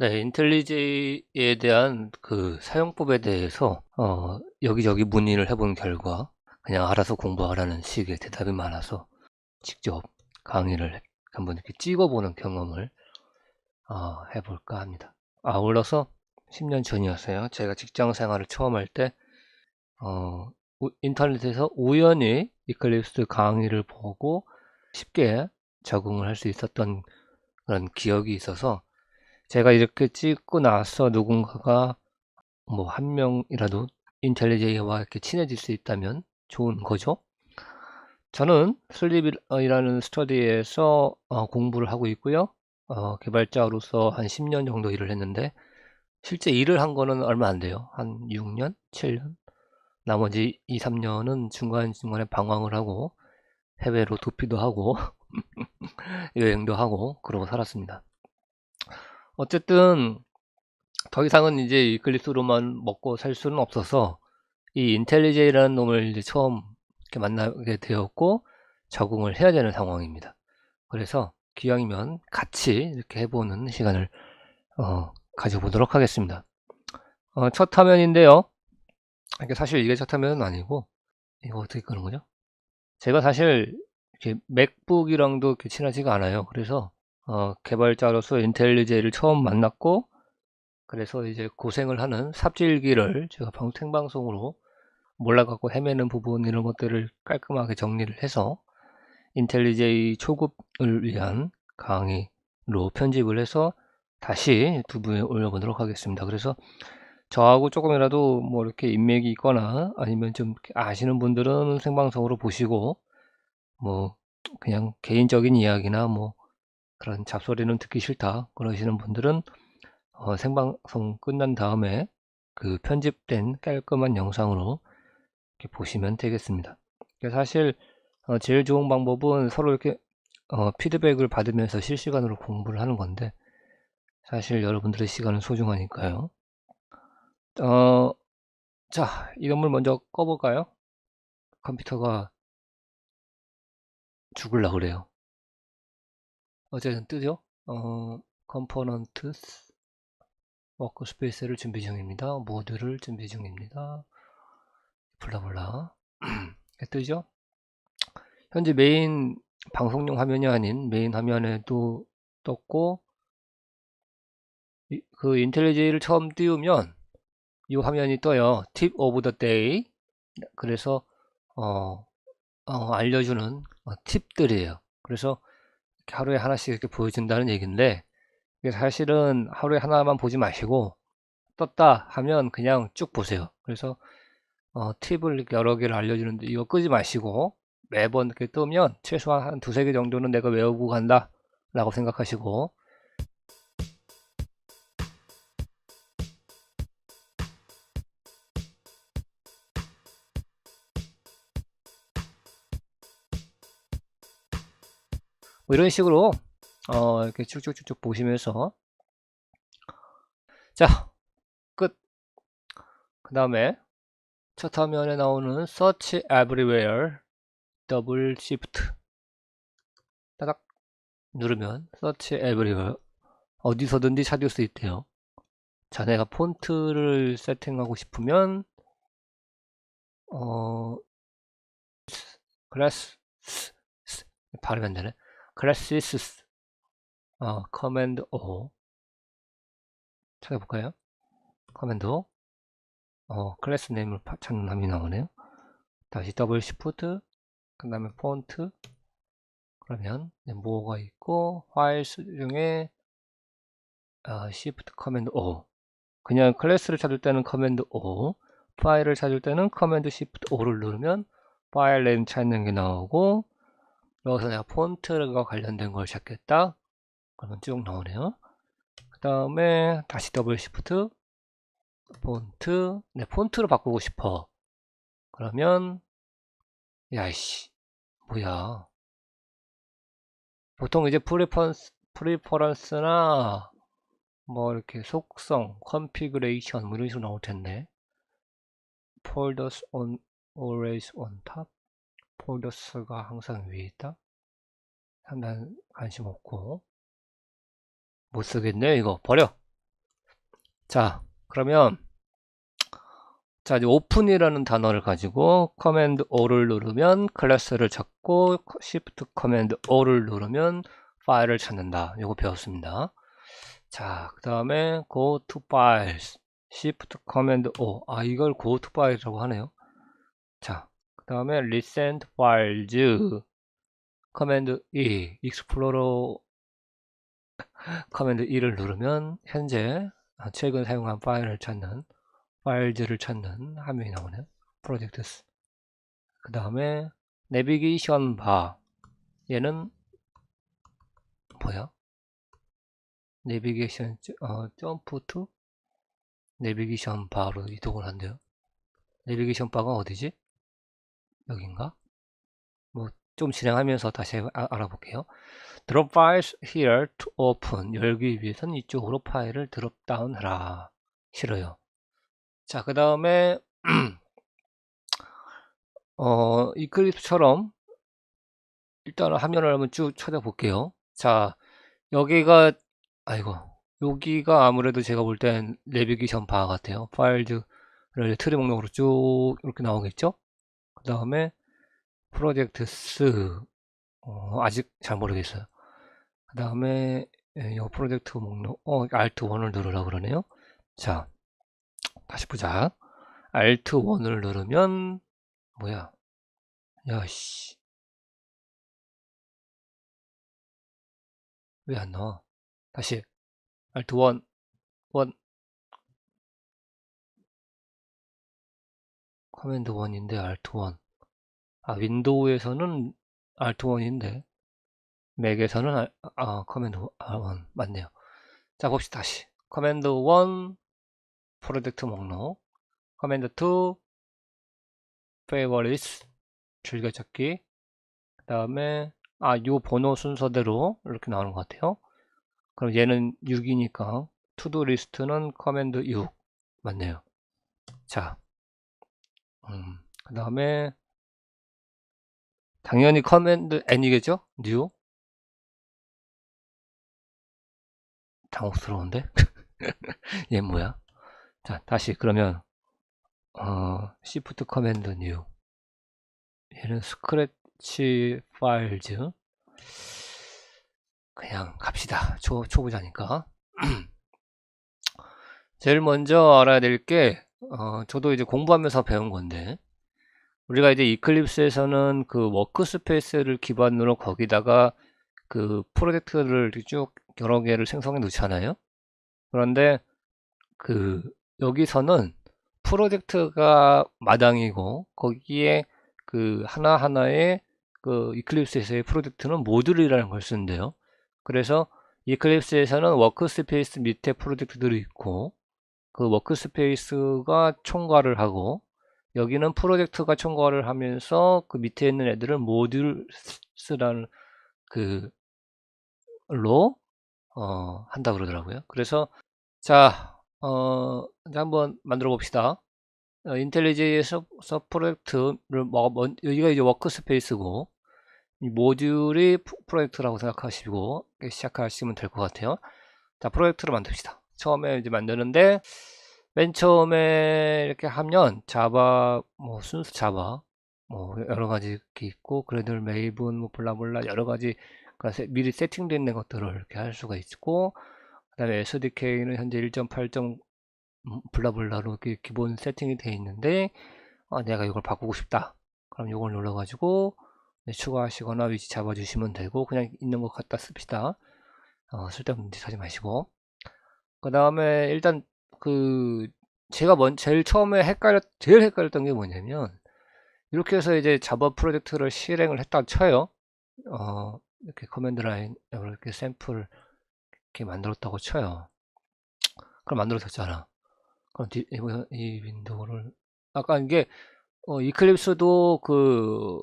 네, 인텔리제이에 대한 그 사용법에 대해서 어, 여기저기 문의를 해본 결과 그냥 알아서 공부하라는 식의 대답이 많아서 직접 강의를 한번 이렇게 찍어보는 경험을 어, 해볼까 합니다. 아울러서 10년 전이었어요. 제가 직장 생활을 처음 할때 어, 인터넷에서 우연히 이클립스 강의를 보고 쉽게 적응을 할 수 있었던 그런 기억이 있어서 제가 이렇게 찍고 나서 누군가가 뭐 한 명이라도 인텔리제이와 이렇게 친해질 수 있다면 좋은 거죠. 저는 슬립이라는 스터디에서 어, 공부를 하고 있고요. 어, 개발자로서 한 10년 정도 일을 했는데 실제 일을 한 거는 얼마 안 돼요. 한 6년, 7년. 나머지 2, 3년은 중간중간에 방황을 하고 해외로 도피도 하고 여행도 하고 그러고 살았습니다. 어쨌든 더 이상은 이제 이클립스로만 먹고 살 수는 없어서 이 인텔리제이라는 놈을 이제 처음 이렇게 만나게 되었고 적응을 해야 되는 상황입니다. 그래서 기왕이면 같이 이렇게 해보는 시간을 어, 가져보도록 하겠습니다. 어, 첫 화면인데요. 사실 이게 첫 화면은 아니고 이거 어떻게 끄는 거죠? 제가 사실 이렇게 맥북이랑도 이렇게 친하지가 않아요. 그래서 어, 개발자로서 인텔리제를 처음 만났고 그래서 이제 고생을 하는 삽질기를 제가 방 생방송으로 몰라갖고 헤매는 부분 이런 것들을 깔끔하게 정리를 해서 인텔리제이 초급을 위한 강의로 편집을 해서 다시 유튜브에 올려보도록 하겠습니다. 그래서 저하고 조금이라도 뭐 이렇게 인맥이 있거나 아니면 좀 아시는 분들은 생방송으로 보시고 뭐 그냥 개인적인 이야기나 뭐 그런 잡소리는 듣기 싫다 그러시는 분들은 어, 생방송 끝난 다음에 그 편집된 깔끔한 영상으로 이렇게 보시면 되겠습니다. 사실 어, 제일 좋은 방법은 서로 이렇게 어, 피드백을 받으면서 실시간으로 공부를 하는 건데 사실 여러분들의 시간은 소중하니까요. 어, 자, 이건물 먼저 꺼볼까요? 컴퓨터가 죽을라 그래요. 어쨌든 뜨죠? 어, 컴포넌트 워크스페이스를 준비 중입니다. 모드를 준비 중입니다. 블라블라 뜨죠? 현재 메인 방송용 화면이 아닌 메인 화면에도 떴고 그 인텔리제이를 처음 띄우면 이 화면이 떠요. 팁 오브 더 데이 그래서 어, 어, 알려주는 어, 팁들이에요. 그래서 하루에 하나씩 이렇게 보여준다는 얘기인데 사실은 하루에 하나만 보지 마시고 떴다 하면 그냥 쭉 보세요. 그래서 어, 팁을 여러 개를 알려주는데 이거 끄지 마시고 매번 이렇게 뜨면 최소한 한 두세 개 정도는 내가 외우고 간다 라고 생각하시고 뭐 이런 식으로 어, 이렇게 쭉쭉쭉쭉 보시면서 자, 끝. 그 다음에 첫 화면에 나오는 Search Everywhere 더블 Shift 따닥 누르면 Search Everywhere 어디서든지 찾을 수 있대요. 자네가 폰트를 세팅하고 싶으면 어 클래스 발음이 안 되네. 클래시스 어, 커맨드 O. 찾아볼까요? 커맨드 O. 어, 클래스 네임을 찾는 함이 나오네요. 다시 더블 시프트 그 다음에 폰트 그러면 뭐가 있고 파일 중에 어, 시프트 커맨드 O. 그냥 클래스를 찾을 때는 커맨드 O 파일을 찾을 때는 커맨드 시프트 O를 누르면 파일 네임 찾는 게 나오고 여기서 내가 폰트가 관련된 걸 찾겠다. 그러면 쭉 나오네요. 그 다음에 다시 더블 시프트 폰트 네 폰트로 바꾸고 싶어. 그러면 야이씨 뭐야 보통 이제 프리퍼런스, 프리퍼런스나 뭐 이렇게 속성, 컨피그레이션 뭐 이런 식으로 나올 텐데 folders on always on top 폴더스가 항상 위에 있다? 상당히 관심 없고 못 쓰겠네요 이거 버려 자, 그러면 자, 이제 오픈이라는 단어를 가지고 커맨드 O를 누르면 클래스를 찾고 Shift 커맨드 O를 누르면 파일을 찾는다. 이거 배웠습니다. 자, 그 다음에 go to files Shift 커맨드 O 아 이걸 go to file이라고 하네요. 자, 그 다음에 recent files 커맨드 E 익스플로러 커맨드 E를 누르면 현재 아, 최근 사용한 파일을 찾는 파일즈를 찾는 화면이 나오네요. 프로젝트스. 그 다음에 내비게이션 바. 얘는 뭐야? 내비게이션 어, 투 내비게이션 바로 이동을 한대요. 내비게이션 바가 어디지? 여긴가? 뭐 좀 진행하면서 다시 아, 알아볼게요. Drop files here to open 열기 위해서는 이쪽으로 파일을 드롭 다운 하라. 싫어요. 자, 그 다음에 어, 이클립스처럼 일단 화면을 한번 쭉 찾아볼게요. 자, 여기가 아이고 여기가 아무래도 제가 볼 땐 내비게이션 바 같아요. 파일즈를 트리 목록으로 쭉 이렇게 나오겠죠? 그 다음에 프로젝트 스 어, 아직 잘 모르겠어요. 그 다음에 이 프로젝트 목록 어, Alt1을 누르라 그러네요. 자, 다시 보자. Alt1을 누르면 뭐야? 야씨. 왜 안 나와? 다시 Alt1 1 커맨드 1인데 Alt1 아 윈도우에서는 Alt1인데 맥에서는 아, 아 커맨드 1 맞네요. 자 봅시다 다시. 커맨드 1 프로젝트 목록. 커맨드 2 favorites 즐겨찾기. 그 다음에 아 요 번호 순서대로 이렇게 나오는 것 같아요. 그럼 얘는 6이니까 투두 리스트는 커맨드 6 맞네요. 자 음, 그 다음에 당연히 커맨드 n이겠죠? new 당혹스러운데? 얘 뭐야? 자 다시 그러면 어, shift 커맨드 new. 얘는 스크래치 파일즈 그냥 갑시다. 초, 초보자니까. 제일 먼저 알아야 될게 어, 저도 이제 공부하면서 배운 건데 우리가 이제 이클립스에서는 그 워크스페이스를 기반으로 거기다가 그 프로젝트를 쭉 여러 개를 생성해 놓잖아요. 그런데 그 여기서는 프로젝트가 마당이고 거기에 그 하나하나의 그 이클립스에서의 프로젝트는 모듈이라는 걸 쓰는데요. 그래서 이클립스에서는 워크스페이스 밑에 프로젝트들이 있고 그 워크스페이스가 총괄을 하고 여기는 프로젝트가 총괄을 하면서 그 밑에 있는 애들을 모듈스라는 그로 어, 한다 그러더라고요. 그래서 자, 어, 이제 한번 만들어 봅시다. 어, 인텔리제이 서, 서 프로젝트를 뭐, 뭐, 여기가 이제 워크스페이스고 이 모듈이 프로젝트라고 생각하시고 시작하시면 될 것 같아요. 자, 프로젝트를 만듭시다. 처음에 이제 만드는데 맨 처음에 이렇게 하면 자바 뭐 순수 자바 뭐 여러 가지 있고 그래들 메이븐 뭐 블라블라 여러 가지 그러니까 미리 세팅되어 있는 것들을 이렇게 할 수가 있고 그 다음에 SDK는 현재 1.8. 음, 블라블라로 기본 세팅이 되어 있는데 어, 내가 이걸 바꾸고 싶다 그럼 이걸 눌러 가지고 네, 추가하시거나 위치 잡아주시면 되고 그냥 있는 것 갖다 씁시다 어, 쓸데없는 짓 하지 마시고 그 다음에 일단 그 제가 먼 제일 처음에 헷갈렸 제일 헷갈렸던 게 뭐냐면 이렇게 해서 이제 자바 프로젝트를 실행을 했다 쳐요. 어, 이렇게 커맨드 라인 이렇게 샘플 이렇게 만들었다고 쳐요. 그럼 만들어졌잖아. 그럼 디, 이거 이 윈도우를 아까 이게 어, 이클립스도 그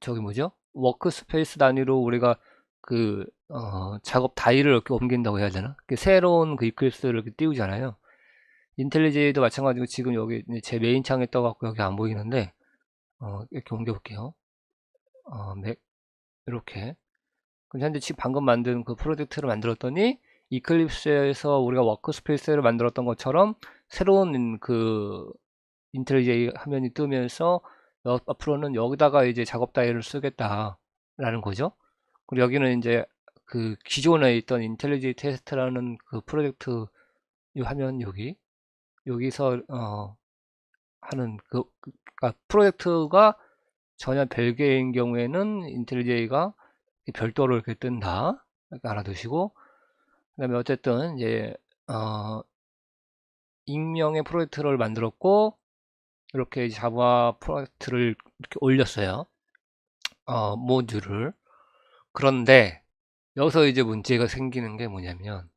저기 뭐죠? 워크스페이스 단위로 우리가 그 어, 작업 다이를 이렇게 옮긴다고 해야 되나? 새로운 그 이클립스를 이렇게 띄우잖아요. 인텔리제이도 마찬가지고 지금 여기 제 메인 창에 떠갖고 여기 안 보이는데 어, 이렇게 옮겨 볼게요. 어, 맥 이렇게. 그럼 현재 지금 방금 만든 그 프로젝트를 만들었더니 이클립스에서 우리가 워크스페이스를 만들었던 것처럼 새로운 그 인텔리제이 화면이 뜨면서 여- 앞으로는 여기다가 이제 작업 다이를 쓰겠다라는 거죠. 그리고 여기는 이제 그 기존에 있던 인텔리제이 테스트라는 그 프로젝트 이 화면 여기 여기서 어 하는 그 그- 그러니까 프로젝트가 전혀 별개인 경우에는 인텔리제이가 별도로 이렇게 뜬다 이렇게 알아두시고 그 다음에 어쨌든 이제 어 익명의 프로젝트를 만들었고 이렇게 자바 프로젝트를 이렇게 올렸어요. 어, 모듈을. 그런데 여기서 이제 문제가 생기는 게 뭐냐면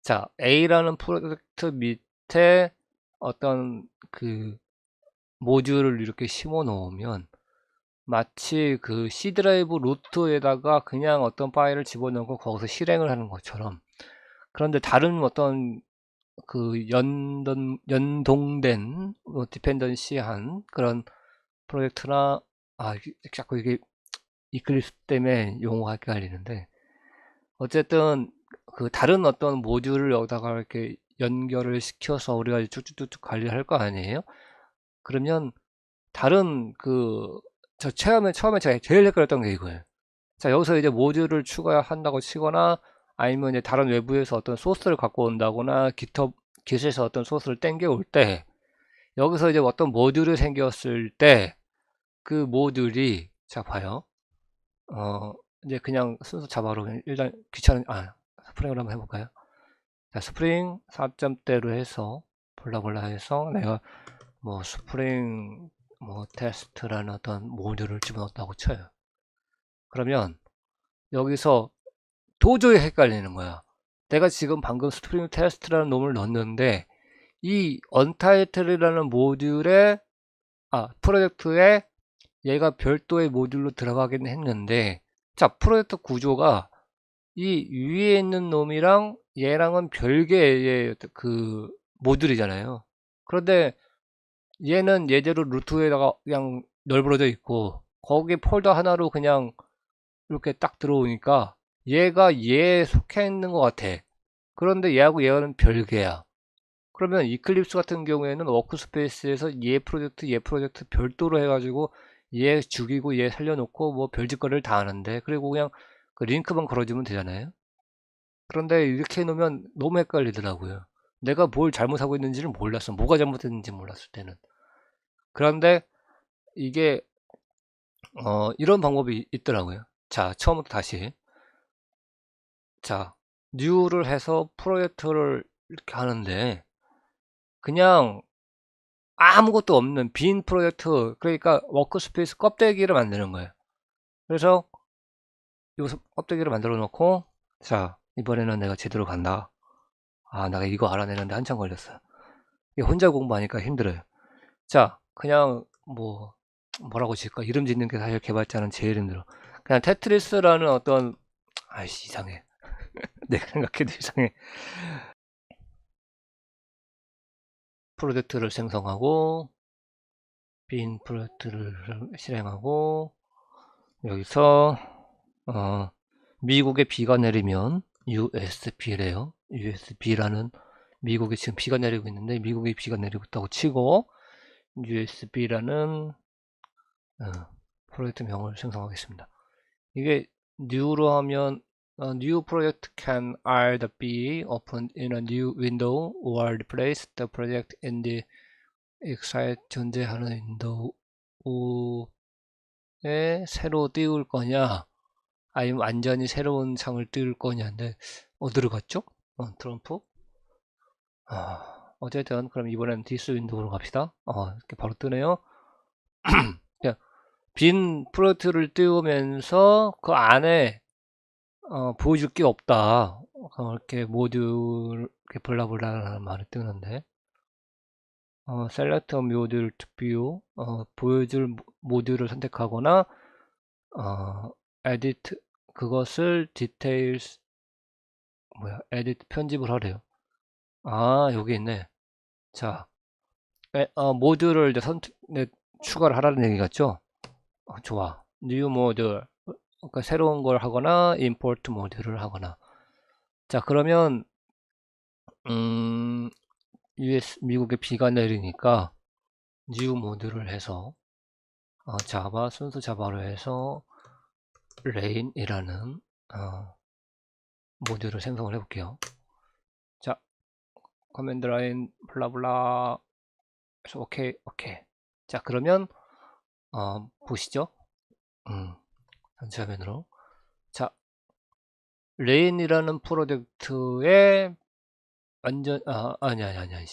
자, A라는 프로젝트 밑에 어떤 그 모듈을 이렇게 심어 놓으면 마치 그 C 드라이브 루트에다가 그냥 어떤 파일을 집어넣고 거기서 실행을 하는 것처럼. 그런데 다른 어떤 그 연동, 연동된 뭐 디펜던시한 그런 프로젝트나 아 자꾸 이게 이클립스 때문에 용어가 헷갈리는데 어쨌든 그 다른 어떤 모듈을 여기다가 이렇게 연결을 시켜서 우리가 쭉쭉쭉쭉 관리를 할거 아니에요? 그러면 다른 그 저 처음에 처음에 제가 제일 헷갈렸던 게 이거예요. 자 여기서 이제 모듈을 추가한다고 치거나 아니면 이제 다른 외부에서 어떤 소스를 갖고 온다거나 깃허브 깃에서 어떤 소스를 땡겨 올 때 여기서 이제 어떤 모듈이 생겼을 때 그 모듈이 자 봐요. 어 이제 그냥 순서 자바로 그냥 일단 귀찮은 아 스프링을 한번 해볼까요? 자 스프링 4점대로 해서 볼라볼라 해서 내가 뭐 스프링 뭐 테스트라는 어떤 모듈을 집어넣었다고 쳐요. 그러면 여기서 도저히 헷갈리는 거야. 내가 지금 방금 스프링 테스트라는 놈을 넣었는데 이 언타이틀이라는 모듈에 아 프로젝트에 얘가 별도의 모듈로 들어가긴 했는데 자 프로젝트 구조가 이 위에 있는 놈이랑 얘랑은 별개의 그 모듈이잖아요. 그런데 얘는 예대로 루트에다가 그냥 널브러져 있고 거기 폴더 하나로 그냥 이렇게 딱 들어오니까 얘가 얘에 속해 있는 것 같아. 그런데 얘하고 얘는 별개야. 그러면 이클립스 같은 경우에는 워크스페이스에서 얘 프로젝트, 얘 프로젝트 별도로 해가지고 얘 죽이고 얘 살려놓고 뭐 별짓거리를 다 하는데 그리고 그냥 그 링크만 걸어주면 되잖아요. 그런데 이렇게 해놓으면 너무 헷갈리더라고요. 내가 뭘 잘못하고 있는지를 몰랐어. 뭐가 잘못했는지 몰랐을 때는. 그런데 이게 어, 이런 방법이 있더라고요. 자, 처음부터 다시. 자, 뉴를 해서 프로젝트를 이렇게 하는데 그냥 아무것도 없는 빈 프로젝트 그러니까 워크스페이스 껍데기를 만드는 거예요. 그래서 여기서 껍데기를 만들어 놓고 자 이번에는 내가 제대로 간다. 아 내가 이거 알아내는데 한참 걸렸어요. 이게 혼자 공부하니까 힘들어요. 자 그냥 뭐 뭐라고 짓까 이름 짓는 게 사실 개발자는 제일 힘들어. 그냥 테트리스라는 어떤 아이씨 이상해. 내가 생각해도 이상해. 프로젝트를 생성하고 빈 프로젝트를 실행하고 여기서 어, 미국에 비가 내리면 USB래요. USB라는 미국에 지금 비가 내리고 있는데 미국에 비가 내리고 있다고 치고 USB라는 어, 프로젝트 명을 생성하겠습니다. 이게 new로 하면 A new project can either be opened in a new window or replace the project in the exit 존재하는 윈도우에 새로 띄울 거냐 아니면 완전히 새로운 창을 띄울 거냐인데 어디로 갔죠? 어, 트럼프? 아, 어쨌든 그럼 이번엔 디스 윈도우로 갑시다. 어, 이렇게 바로 뜨네요. 빈 프로젝트를 띄우면서 그 안에 어, 보여줄 게 없다. 어, 이렇게 모듈, 이렇게 볼라볼라라는 말이 뜨는데, 어, select a module to view, 어, 보여줄 모듈을 선택하거나, 어, edit, 그것을 details, 뭐야, edit 편집을 하래요. 아, 여기 있네. 자, 에, 어, 모듈을 이제 선택, 네, 추가를 하라는 얘기 같죠? 어, 좋아. new module. 그러니까 새로운 걸 하거나 import 모듈을 하거나 자, 그러면, 음, US, 미국에 비가 내리니까, new 모드를 해서, 어, 자바, 순수 자바로 해서, rain이라는, 어, 모듈을 생성을 해 볼게요. 자, 커맨드 라인, 블라블라, 그래서 오케이, 오케이. 자, 그러면, 어, 보시죠. 음, 전체 화면으로. 자, 레인이라는 프로젝트에 완전, 아, 아니, 아니, 아니, 아니.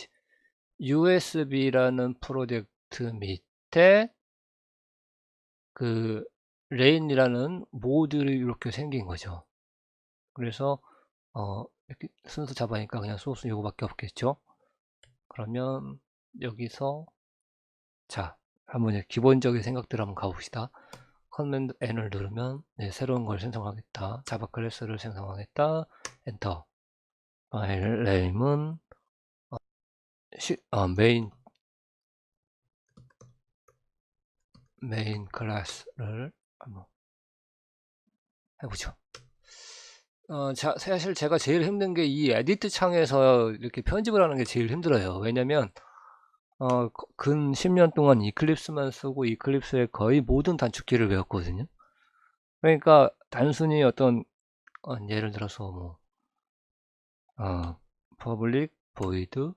USB라는 프로젝트 밑에 그 레인이라는 모듈이 이렇게 생긴 거죠. 그래서 어, 이렇게 순서 잡아니까 그냥 소스 요거밖에 없겠죠. 그러면 여기서 자 한번 기본적인 생각들 한번 가봅시다. 커맨드 N을 누르면 네, 새로운 걸 생성하겠다. 자바 클래스를 생성하겠다. 엔터. 파일 네임은 어, 시, 어, 메인 메인 클래스를 한번 해보죠. 어, 자, 사실 제가 제일 힘든 게 이 에디트 창에서 이렇게 편집을 하는 게 제일 힘들어요. 왜냐면 어, 거- 근 10년 동안 이클립스만 쓰고 이클립스의 거의 모든 단축키를 외웠거든요. 그러니까 단순히 어떤 어, 예를 들어서 뭐 어, public void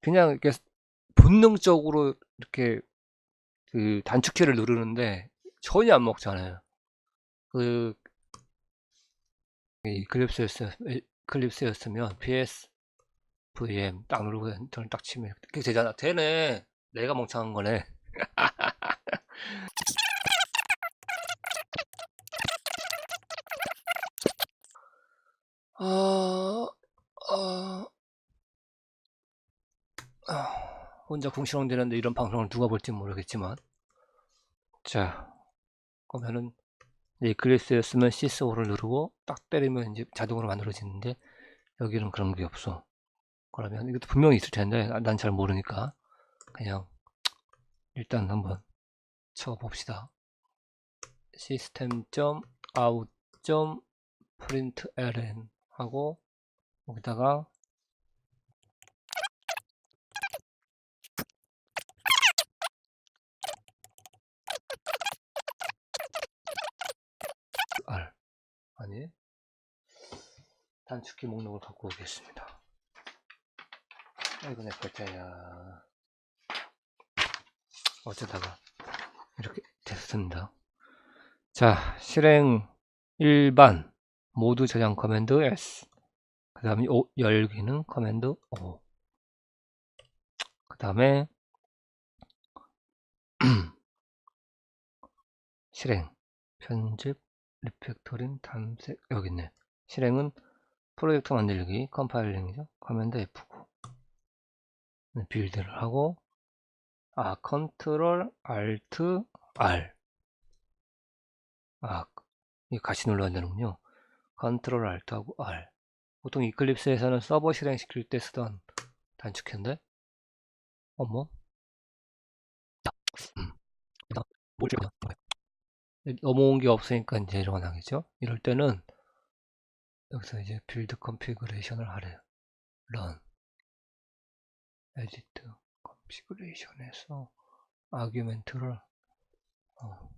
그냥 이렇게 본능적으로 이렇게 그 단축키를 누르는데 전혀 안 먹잖아요. 그 이클립스였으, 클립스였으 면 PS VM 딱 누르고 엔터를 딱 치면 그게 되잖아. 되네. 내가 멍청한 거네. 아, 아, 아, 혼자 궁시렁대는데 이런 방송을 누가 볼지 모르겠지만 자 그러면은 이클립스였으면 C4를 누르고 딱 때리면 이제 자동으로 만들어지는데 여기는 그런 게 없어. 그러면 이것도 분명히 있을 텐데 난 잘 모르니까 그냥 일단 한번 쳐봅시다. system.out.println 하고 여기다가 R 아니 단축키 목록을 갖고 오겠습니다. 내 글자야. 어쩌다가 이렇게 됐습니다. 자 실행 일반. 모두 저장 커맨드 S. 그 다음에 열기는 커맨드 O. 그 다음에 실행. 편집 리팩토링 탐색 여기 있네. 실행은 프로젝트 만들기 컴파일링이죠? 커맨드 F고. 네, 빌드를 하고 아 컨트롤 알트 R. 아이 같이 눌러야 되는군요. 컨트롤 알트하고 R. 보통 이클립스에서는 서버 실행시킬 때 쓰던 단축키인데? 어머? 음. 뭘 넘어온 게 없으니까 이제 일어나겠죠? 이럴 때는 여기서 이제 빌드 컨피그레이션을 하래요. run edit 컨피그레이션에서 아규멘트를 어,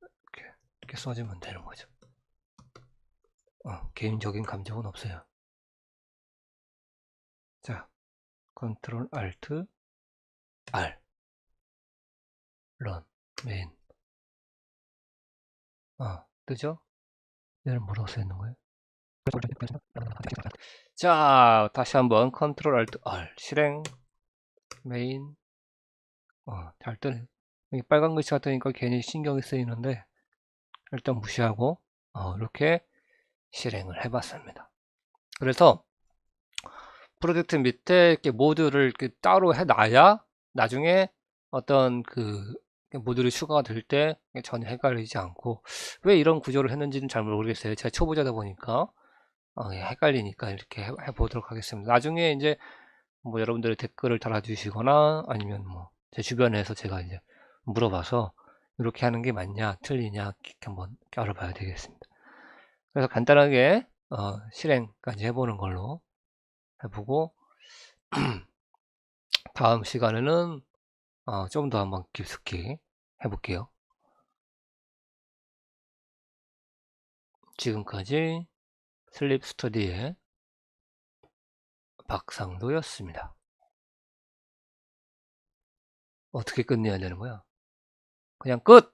이렇게, 이렇게 써주면 되는 거죠. 어, 개인적인 감정은 없어요. 자 컨트롤 알트 R run main 어, 뜨죠? 얘를 뭐라고 써있는 거예요? 자, 다시 한번 컨트롤 알트 R 실행 메인 어, 잘 뜨네. 여기 빨간 글씨가 뜨니까 괜히 신경이 쓰이는데 일단 무시하고 어, 이렇게 실행을 해봤습니다. 그래서 프로젝트 밑에 이렇게 모듈을 이렇게 따로 해놔야 나중에 어떤 그 모듈이 추가가 될 때 전혀 헷갈리지 않고 왜 이런 구조를 했는지는 잘 모르겠어요. 제가 초보자다 보니까 어, 예, 헷갈리니까 이렇게 해, 해보도록 하겠습니다. 나중에 이제 뭐 여러분들의 댓글을 달아주시거나 아니면 뭐 제 주변에서 제가 이제 물어봐서 이렇게 하는 게 맞냐 틀리냐 이렇게 한번 알아봐야 되겠습니다. 그래서 간단하게 어, 실행까지 해보는 걸로 해보고 다음 시간에는 어, 좀더 한번 깊숙이 해볼게요. 지금까지 슬립 스터디의 박상도였습니다. 어떻게 끝내야 되는 거야? 그냥 끝!